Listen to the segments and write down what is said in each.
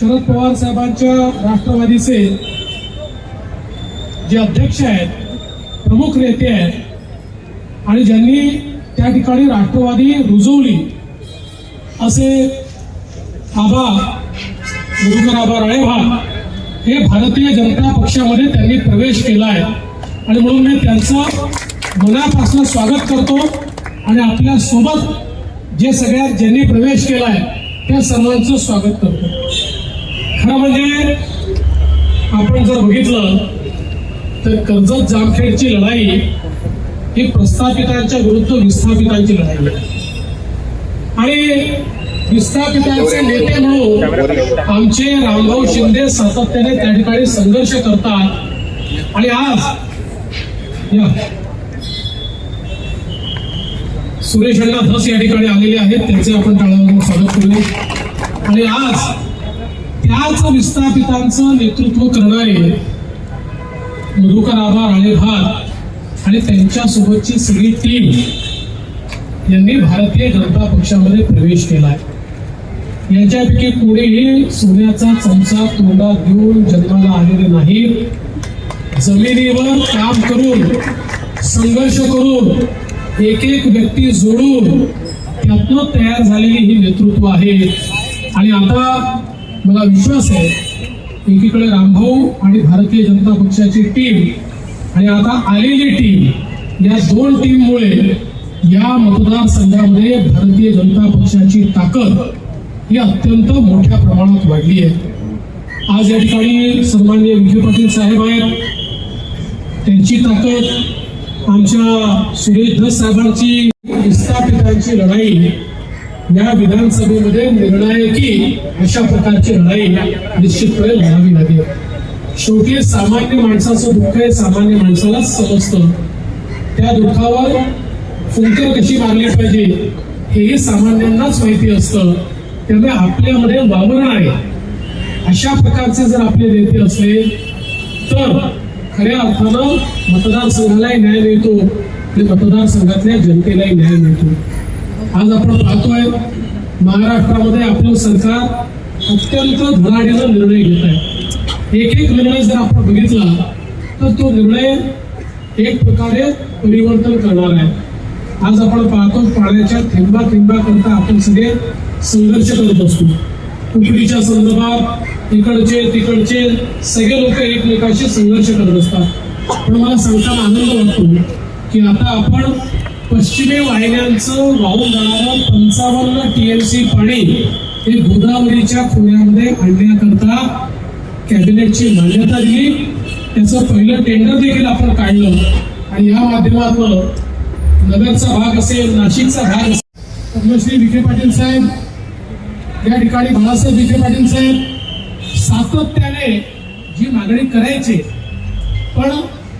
शरद पवार साहेबांच्या राष्ट्रवादीचे जे अध्यक्ष आहेत प्रमुख नेते आहेत आणि ज्यांनी त्या ठिकाणी राष्ट्रवादी रुजवली असे आबा गुरुकर आबा राळेभाग हे भारतीय जनता पक्षामध्ये त्यांनी प्रवेश केला आहे. आणि म्हणून मी त्यांचं मनापासून स्वागत करतो आणि आपल्यासोबत जे सगळ्यात ज्यांनी प्रवेश केला आहे त्या सर्वांचं स्वागत करतो. खरं म्हणजे आपण जर बघितलं तर कर्जत जामखेडची लढाई ही प्रस्थापितांच्या विरुद्ध विस्थापितांची लढाई आहे. आणि विस्थापितांचे नेते म्हणून आमचे रामभाऊ शिंदे सातत्याने त्या ठिकाणी संघर्ष करतात. आणि आज या सुरेश अण्णा धस या ठिकाणी आलेले आहेत त्यांचे आपण टाळावरून स्वागत करूया आणि आज त्याच विस्थापितांचं नेतृत्व करणारे मधुकर आबा राळेभात आणि त्यांच्यासोबतची सगळी टीम यांनी भारतीय जनता पक्षामध्ये प्रवेश केलाय. यांच्यापैकी कोणीही सोन्याचा चमचा तोंडात घेऊन जन्माला आलेले नाहीत जमिनीवर काम करून संघर्ष करून एक एक व्यक्ती जोडून त्यातनं तयार झालेली ही नेतृत्व आहे. आणि आता मला विश्वास आहे एकीकडे रामभाऊ आणि भारतीय जनता पक्षाची टीम आणि आता आलेली टीम या दोन टीममुळे या मतदारसंघामध्ये भारतीय जनता पक्षाची ताकद ही अत्यंत मोठ्या प्रमाणात वाढली आहे. आज या ठिकाणी सन्माननीय विखे पाटील साहेब आहेत. त्यांची ताकद आमच्या सुरेश धस साहेबांची विस्थापितांची लढाई या विधानसभेमध्ये निर्णायकी अशा प्रकारची लढाई निश्चितपणे लढावी लागेल. शेवटी सामान्य माणसाचं दुःख हे सामान्य माणसालाच समजतं. त्या दुःखावर फुंकर कशी मारली पाहिजे हेही सामान्यांनाच माहिती असतं. त्यामुळे आपल्यामध्ये वावरण आहे. अशा प्रकारचे जर आपले नेते असले तर खऱ्या अर्थानं मतदारसंघालाही न्याय मिळतो आणि मतदारसंघातल्या जनतेलाही न्याय मिळतो. आज आपण पाहतोय महाराष्ट्रामध्ये आपलं सरकार अत्यंत धडाडीनं निर्णय घेत आहे. एक एक निर्णय जर आपण बघितला तर तो निर्णय एक प्रकारे परिवर्तन करणार आहे. आज आपण पाहतो पाण्याच्या थेंबा थेंबा करता आपण सगळे संघर्ष करत असतो कुकडीच्या संदर्भात इकडचे तिकडचे सगळे लोक एकमेकाशी संघर्ष करत असतात. पण मला सांगताना आनंद वाटतो की आता आपण पश्चिमी वाहिन्यांचं वाहून जाणारं पंचावन्न टीएमसी पाणी हे गोदावरीच्या खोऱ्यामध्ये आणण्याकरता कॅबिनेटची मान्यता दिली. त्याचं पहिलं टेंडर देखील आपण काढलं. आणि या माध्यमातून नगरचा भाग असेल नाशिकचा भाग असेल पद्मश्री विखे पाटील साहेब या ठिकाणी बाळासाहेब विखे पाटील साहेब सातत्याने जी मागणी करायची पण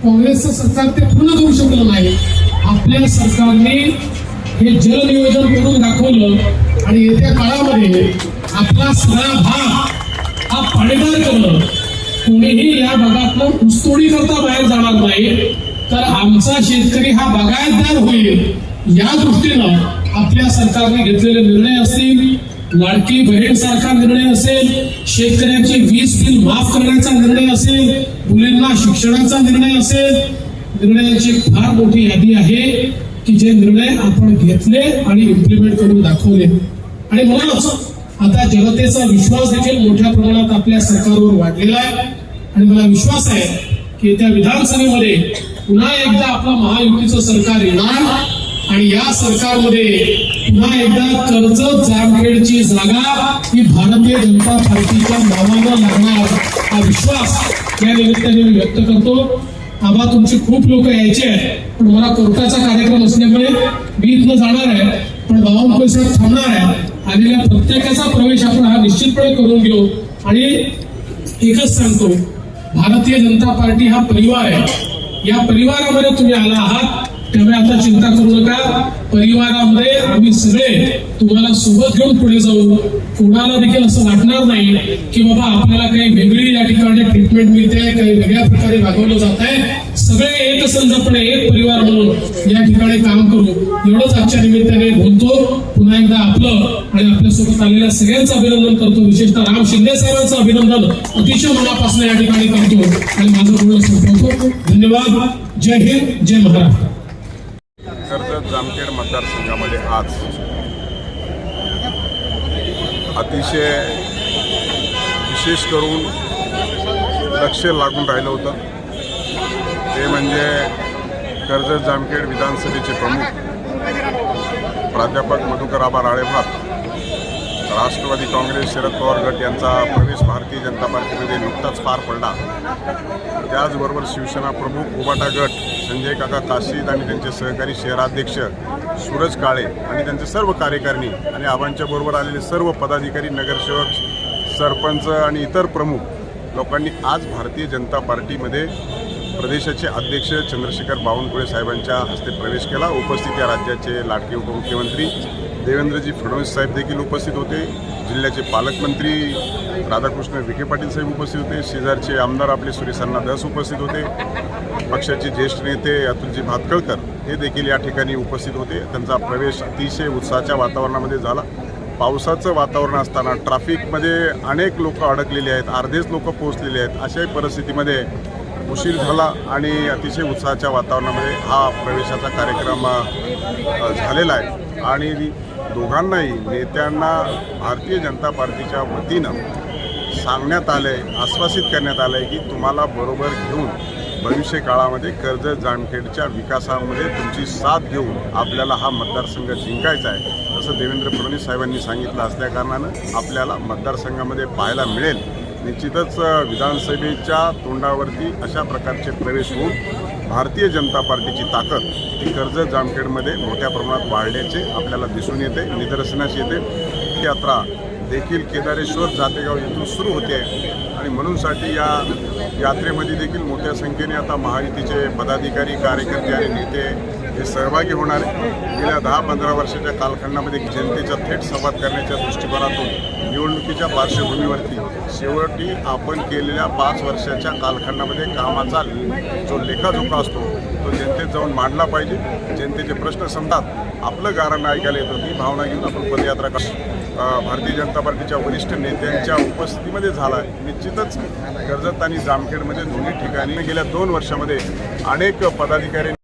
काँग्रेसचं सरकार ते पूर्ण करू शकलं नाही. आपल्या सरकारने हे जलनियोजन करून दाखवलं आणि येत्या काळामध्ये आपला सगळा भाग हा पाणीदार करणं. कोणीही या भागातलं ऊसतोडी करता बाहेर जाणार नाही तर आमचा शेतकरी हा बागायतदार होईल. या दृष्टीनं आपल्या सरकारने घेतलेले निर्णय असतील लाडकी बहीण सारखा निर्णय असेल शेतकऱ्याची वीज बिल माफ करण्याचा निर्णय असेल मुलींना शिक्षणाचा निर्णय असेल निर्णयाची फार मोठी यादी आहे की जे निर्णय आपण घेतले आणि इम्प्लिमेंट करून दाखवले. आणि म्हणूनच आता जनतेचा विश्वास देखील मोठ्या प्रमाणात आपल्या सरकारवर वाढलेला आहे. आणि मला विश्वास आहे की त्या विधानसभेमध्ये पुन्हा एकदा आपलं महायुतीचं सरकार येणार आणि या सरकारमध्ये पुन्हा एकदा कर्ज जामखेडची जागा ही भारतीय जनता पार्टीच्या नावानं लागणार. हा विश्वास या निमित्ताने मी व्यक्त करतो. आबा तुमचे खूप लोक यायचे आहेत. पण मला कोर्टाचा कार्यक्रम असल्यामुळे मी इथनं जाणार आहे. पण बावनकुळे परिसरात थांबणार आहे. आलेल्या प्रत्येकाचा प्रवेश आपण हा निश्चितपणे करून घेऊ. आणि एकच सांगतो भारतीय जनता पार्टी हा परिवार आहे. या परिवारामध्ये तुम्ही आला आहात. त्यामुळे आता चिंता करू नका. परिवारामध्ये आम्ही सगळे तुम्हाला सोबत घेऊन पुढे जाऊ. कोणाला देखील असं वाटणार नाही की बाबा आपल्याला काही वेगळी या ठिकाणी ट्रीटमेंट मिळते काही वेगळ्या प्रकारे वागवलं जात आहे. सगळे एकसंधपणे एक परिवार म्हणून या ठिकाणी काम करू. एवढंच आजच्या निमित्ताने बोलतो. पुन्हा एकदा आपलं आणि आपल्यासोबत आलेल्या सगळ्यांचं अभिनंदन करतो. विशेषतः राम शिंदे साहेबांचं अभिनंदन अतिशय मनापासून या ठिकाणी करतो. आणि माझं बोलणं संपवतो. धन्यवाद. जय हिंद. जय महाराष्ट्र. मतदारसंघामध्ये आज अतिशय विशेष करून लक्ष लागून राहिलं होतं. ते म्हणजे कर्जत जामखेड विधानसभेचे प्रमुख प्राध्यापक मधुकर आबा राळेभात राष्ट्रवादी काँग्रेस शरद पवार गट यांचा प्रवेश भारतीय जनता पार्टीमध्ये नुकताच पार पडला. त्याचबरोबर शिवसेना प्रमुख उबाटा गट संजय काका काशीद आणि त्यांचे सहकारी शहराध्यक्ष सूरज काळे आणि त्यांचे सर्व कार्यकारिणी आणि आबांच्या बरोबर आलेले सर्व पदाधिकारी नगरसेवक सरपंच आणि इतर प्रमुख लोकांनी आज भारतीय जनता पार्टीमध्ये प्रदेशाचे अध्यक्ष चंद्रशेखर बावनकुळे साहेबांच्या हस्ते प्रवेश केला. उपस्थित या राज्याचे लाडके उपमुख्यमंत्री देवेंद्रजी फडणवीस साहेब देखील उपस्थित होते. जिल्ह्याचे पालकमंत्री राधाकृष्ण विखे पाटील साहेब उपस्थित होते. शेजारचे आमदार आपले सुरेशांना दास उपस्थित होते. पक्षाचे ज्येष्ठ नेते अतुलजी भातकळकर हे देखील या ठिकाणी उपस्थित होते. त्यांचा प्रवेश अतिशय उत्साहाच्या वातावरणामध्ये झाला. पावसाचं वातावरण असताना ट्रॅफिकमध्ये अनेक लोक अडकलेले आहेत अर्धेच लोक पोहोचलेले आहेत. अशाही परिस्थितीमध्ये उशीर झाला आणि अतिशय उत्साहाच्या वातावरणामध्ये हा प्रवेशाचा कार्यक्रम झालेला आहे. आणि दोघांनाही नेत्यांना भारतीय जनता पार्टीच्या वतीनं सांगण्यात आलं आहे आश्वासित करण्यात आलं आहे की तुम्हाला बरोबर घेऊन भविष्य काळामध्ये कर्जत जामखेडच्या विकासामध्ये तुमची साथ घेऊन आपल्याला हा मतदारसंघ जिंकायचा आहे. असं देवेंद्र फडणवीस साहेबांनी सांगितलं असल्याकारणानं आपल्याला मतदारसंघामध्ये पाहायला मिळेल. निश्चितच विधानसभेच्या तोंडावरती अशा प्रकारचे प्रवेश होऊन भारतीय जनता पार्टीची ताकद ही कर्जत जामखेडमध्ये मोठ्या प्रमाणात वाढल्याचे आपल्याला दिसून येते निदर्शनास येते. यात्रा देखील केदारेश्वर जातेगाव येथून सुरू होते. आणि म्हणूनसाठी या यात्रेमध्ये देखील मोठ्या संख्येने आता महायुतीचे पदाधिकारी कार्यकर्ते आणि नेते हे सहभागी होणार गेल्या दहा पंधरा वर्षाच्या कालखंडामध्ये जनतेचा थेट संवाद करण्याच्या दृष्टिकोनातून निवडणुकीच्या पार्श्वभूमीवरती शेवटी आपण केलेल्या पाच वर्षाच्या कालखंडामध्ये कामाचा जो लेखाजोखा असतो तो जनतेत जाऊन मांडला पाहिजे. जनतेचे प्रश्न समजात आपलं गारण ऐकायला येतं ही भावना घेऊन आपण पदयात्रा करू भारतीय जनता पार्टीच्या वरिष्ठ नेत्यांच्या उपस्थितीमध्ये झाला आहे निश्चितच कर्जत आणि जामखेडमध्ये दोन्ही ठिकाणी गेल्या दोन वर्षामध्ये अनेक पदाधिकारी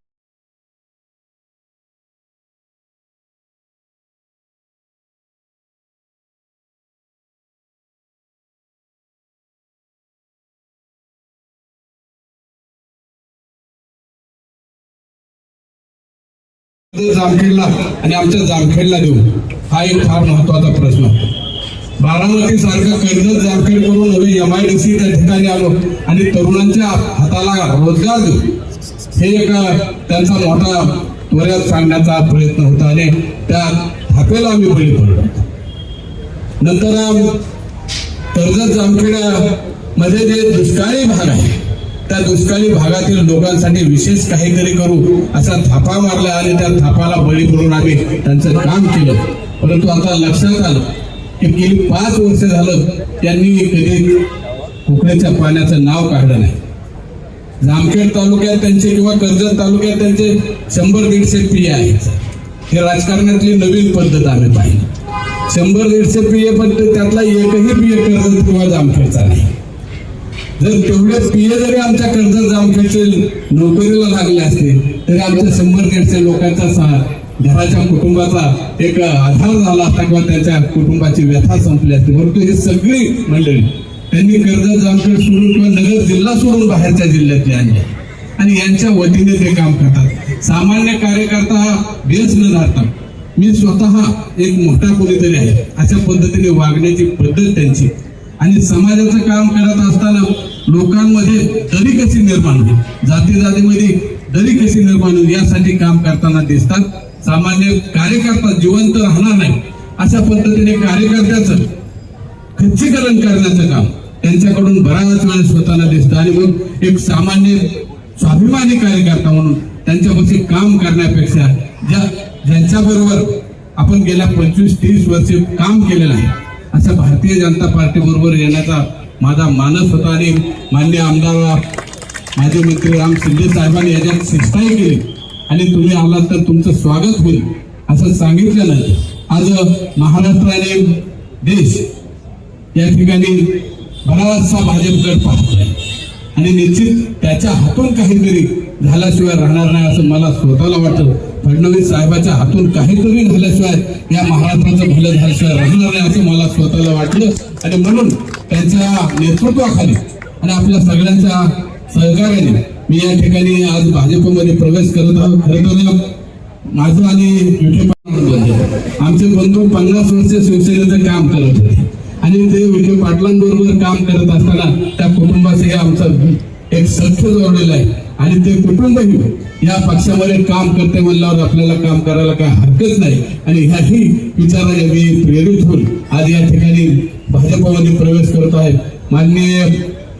जामखेडला आणि आमच्या जामखेडला देऊ. हा एक फार महत्त्वाचा प्रश्न. बारामती सारखं कर्जत जामखेड करून नवी एम आय डी सी त्या ठिकाणी आलो आणि तरुणांच्या हाताला रोजगार देऊ. हे एक त्यांचा मोठा त्वऱ्यात सांगण्याचा प्रयत्न होता आणि त्या थापेला आम्ही बळी पडलो. नंतर कर्जत जामखेड जे दुष्काळी भाग आहे त्या दुष्काळी भागातील लोकांसाठी विशेष काहीतरी करू असा थापा मारला आणि त्या थापाला बळी पडून आम्ही त्यांचं काम केलं. परंतु आता लक्षात आलं की गेली पाच वर्ष झालं त्यांनी कधी कुकड्याच्या पाण्याचं नाव काढलं नाही. जामखेड तालुक्यात त्यांचे किंवा कर्जत तालुक्यात त्यांचे शंभर दीडशे पिये आहेत. हे राजकारणातली नवीन पद्धत आम्ही पाहिली. शंभर दीडशे पिये पण त्यातला एकही पिये कर्जत किंवा जामखेडचा नाही. जर तेवढे पिये जरी आमच्या कर्जत जामखेडचे नोकरीला लागले असते तरी आमच्या शंभर दीडशे लोकांचा साथ घराच्या कुटुंबाचा एक आधार झाला असता किंवा त्यांच्या कुटुंबाची व्यथा संपली असते. परंतु ही सगळी मंडळी त्यांनी कर्जत जामखेड सोडून किंवा नगर जिल्हा सोडून बाहेरच्या जिल्ह्यातले आणले आणि यांच्या वतीने ते काम करतात. सामान्य कार्यकर्ता हा बेस न धरता मी स्वतः एक मोठा कोणीतरी आहे. अशा पद्धतीने वागण्याची पद्धत त्यांची. आणि समाजाचं काम करत असताना लोकांमध्ये दरी कशी निर्माण होईल? जाती जातीमध्ये दरी कशी निर्माण होईल? यासाठी काम करताना दिसतात. सामान्य कार्यकर्ता जिवंत राहणार नाही. अशा पद्धतीने कार्यकर्त्याचं खच्चीकरण करण्याचं काम त्यांच्याकडून बराच वेळ स्वतःला दिसतं. आणि मग एक सामान्य स्वाभिमानी कार्यकर्ता म्हणून त्यांच्यापाशी काम करण्यापेक्षा ज्या ज्यांच्याबरोबर आपण गेल्या पंचवीस तीस वर्षे काम केलेलं आहे अशा भारतीय जनता पार्टीबरोबर येण्याचा माझा मानस होता आणि मान्य आमदार माजी मंत्री राम शिंदे साहेबांनी याच्यात शिस्ताही केली. आणि तुम्ही आलात तर तुमचं स्वागत होईल असं सांगितलं नाही. आज महाराष्ट्र आणि देश या ठिकाणी बराचसा भाजपकडे पाहतोय. आणि निश्चित त्याच्या हातून काहीतरी झाल्याशिवाय राहणार नाही असं मला स्वतःला वाटतं. फडणवीस साहेबाच्या हातून काहीतरी झाल्याशिवाय या महाराष्ट्राचं भलं झाल्याशिवाय राहणार नाही असं मला स्वतःला वाटलं. आणि म्हणून त्यांच्या नेतृत्वाखाली आणि आपल्या सगळ्यांच्या सहकार्याने मी या ठिकाणी आज भाजपमध्ये प्रवेश करत आहोत खरं माझं आणि आमचे बंधू पन्नास वर्ष शिवसेनेचं काम करत होते. आणि ते विखे पाटलांबरोबर काम करत असताना त्या कुटुंबाशी आमचं एक सख्य जोडलेलं आहे. आणि ते कुटुंबही या पक्षामध्ये काम करते म्हणल्यावर आपल्याला काम करायला काय हरकत नाही. आणि ह्याही विचाराने मी प्रेरित होऊन आज या ठिकाणी भाजपमध्ये प्रवेश करत आहे. माननीय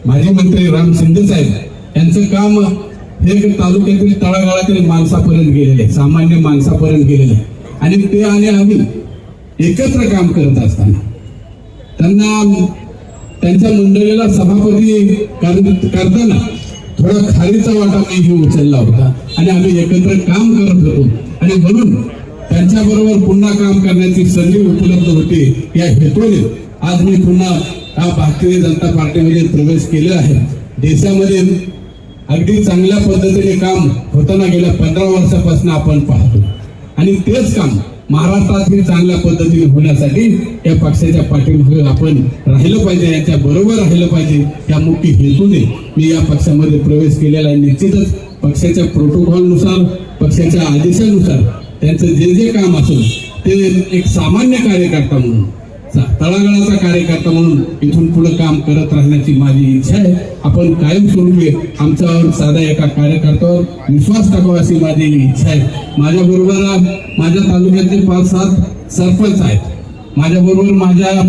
माजी मंत्री राम शिंदे साहेब यांचं काम हे तालुक्यातील तळागाळातील माणसापर्यंत गेलेले आहे, सामान्य माणसापर्यंत गेलेले आहे. आणि ते आणि आम्ही एकत्र काम करत असताना त्यांना त्यांच्या मंडळीला सभापती कर- करताना थोडा खारीचा वाटा मीही उचलला होता. आणि आम्ही एकत्र काम करत होतो. आणि म्हणून त्यांच्याबरोबर पुन्हा काम करण्याची संधी उपलब्ध होती या हेतूने आज मी पुन्हा या भारतीय जनता पार्टीमध्ये प्रवेश केला आहे. देशामध्ये अगदी चांगल्या पद्धतीने काम होताना गेल्या पंधरा वर्षापासून आपण पाहतो. आणि तेच काम महाराष्ट्रातही चांगल्या पद्धतीने होण्यासाठी या पक्षाच्या पाठीमागे आपण राहिलं पाहिजे याच्या बरोबर राहिलं पाहिजे या मुख्य हेतूने मी या पक्षामध्ये प्रवेश केलेला आहे. निश्चितच पक्षाच्या प्रोटोकॉलनुसार पक्षाच्या आदेशानुसार त्यांचं जे जे काम असेल ते एक सामान्य कार्यकर्ता म्हणून तळागाळाचा कार्यकर्ता म्हणून इथून पुढे काम करत राहण्याची माझी इच्छा आहे. आपण कायम स्वरूपी आमच्यावर साधा एका कार्यकर्त्यावर विश्वास टाकावा अशी माझी इच्छा आहे. माझ्या बरोबर माझ्या तालुक्यातले पाच सात सरपंच आहेत. माझ्या बरोबर माझ्या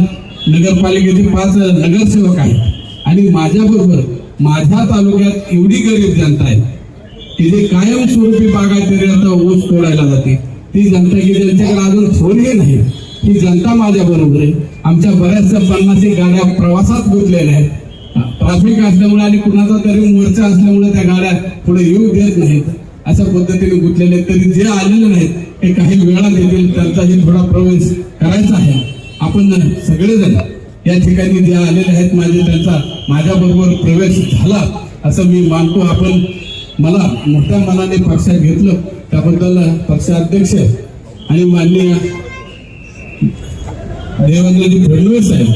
नगरपालिकेचे पाच नगरसेवक आहेत. आणि माझ्याबरोबर माझ्या तालुक्यात एवढी गरीब जनता आहे. की जे कायमस्वरूपी बागायतरी आता ऊस तोडायला जाते. ती जनता की ज्यांच्याकडे अजून सोडली नाही. ही जनता माझ्या बरोबर आहे. आमच्या बऱ्याचशा पन्नास गाड्या प्रवासात गुंतलेल्या आहेत. ट्रॅफिक असल्यामुळे आणि कुणाचा तरी मोर्चा असल्यामुळे त्या गाड्या पुढे येऊ देत नाहीत. अशा पद्धतीने गुंतलेले तरी जे आलेले नाहीत ते काही वेळा देतील त्यांचाही थोडा प्रवेश करायचा आहे. आपण सगळेजण या ठिकाणी जे आलेले आहेत माझे त्यांचा माझ्याबरोबर प्रवेश झाला असं मी मानतो. आपण मला मोठ्या मनाने पक्षात घेतलं. त्याबद्दल पक्षाध्यक्ष आणि माननीय देवेंद्रजी फडणवीस साहेब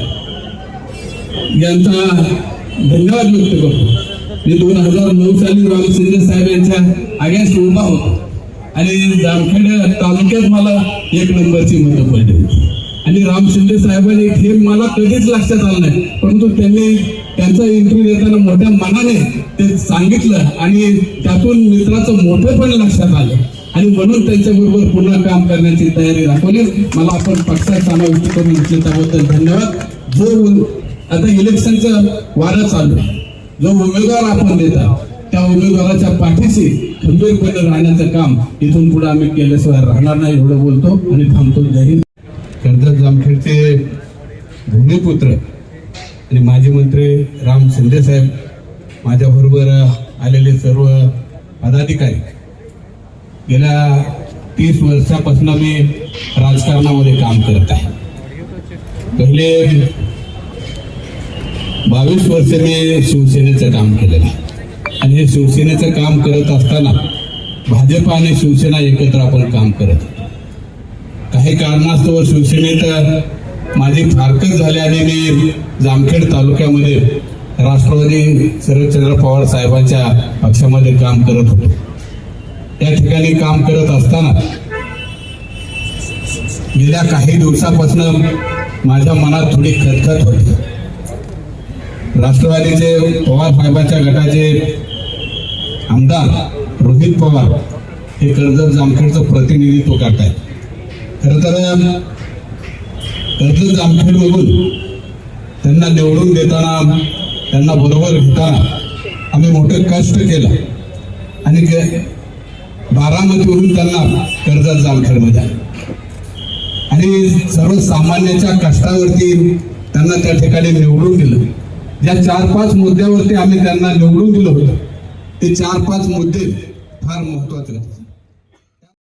यांचा धन्यवाद व्यक्त करतो. मी दोन हजार नऊ साली राम शिंदे साहेब यांच्या अगेन्स्ट उभा होतो. आणि जामखेड तालुक्यात मला एक नंबरची मतं पडली होती. आणि राम शिंदे साहेबांनी हे मला कधीच लक्षात आलं नाही. परंतु त्यांनी त्यांचा इंटरव्ह्यू देताना मोठ्या मनाने ते सांगितलं आणि त्यातून मित्राचं मोठेपण लक्षात आलं. आणि म्हणून त्यांच्याबरोबर पुन्हा काम करण्याची तयारी दाखवली. मला आपण पक्षात समाविष्ट करून घेतले त्याबद्दल धन्यवाद. जो आता इलेक्शनचं वारा चालू जो उमेदवार आपण देता त्या उमेदवाराच्या पाठीशी खंबीरपणे राहण्याचं काम इथून पुढे आम्ही केल्याशिवाय राहणार नाही एवढं बोलतो आणि थांबतो. जय हिंद. कर्जत जामखेडचे भूमिपुत्र आणि माजी मंत्री राम शिंदेसाहेब माझ्याबरोबर आलेले सर्व पदाधिकारी. गेल्या तीस वर्षापासून मी राजकारणामध्ये काम करत आहे. पहिले बावीस वर्ष मी शिवसेनेचं काम केलेलं आहे. आणि हे शिवसेनेचं काम करत असताना भाजप आणि शिवसेना एकत्र आपण काम करत काही कारणास्तव शिवसेनेत माझी फारकत झाली आणि मी जामखेड तालुक्यामध्ये राष्ट्रवादी शरदचंद्र पवार साहेबांच्या पक्षामध्ये काम करत होतो. त्या ठिकाणी काम करत असताना गेल्या काही दिवसापासून माझ्या मनात थोडी खतखत होती. राष्ट्रवादीचे पवार साहेबांच्या गटाचे आमदार रोहित पवार हे कर्जत जामखेडचं प्रतिनिधित्व करतायत. खरं तर कर्जत जामखेडमधून त्यांना निवडून देताना त्यांना बरोबर घेताना आम्ही मोठं कष्ट केलं. आणि बारामतीवरून त्यांना कर्जत जामखेडमध्ये आलं. आणि सर्वसामान्याच्या कष्टावरती त्यांना त्या ठिकाणी निवडून दिलं ज्या चार पाच मुद्द्यावरती आम्ही त्यांना निवडून दिलं होतं ते चार पाच मुद्दे फार महत्त्वाचे होते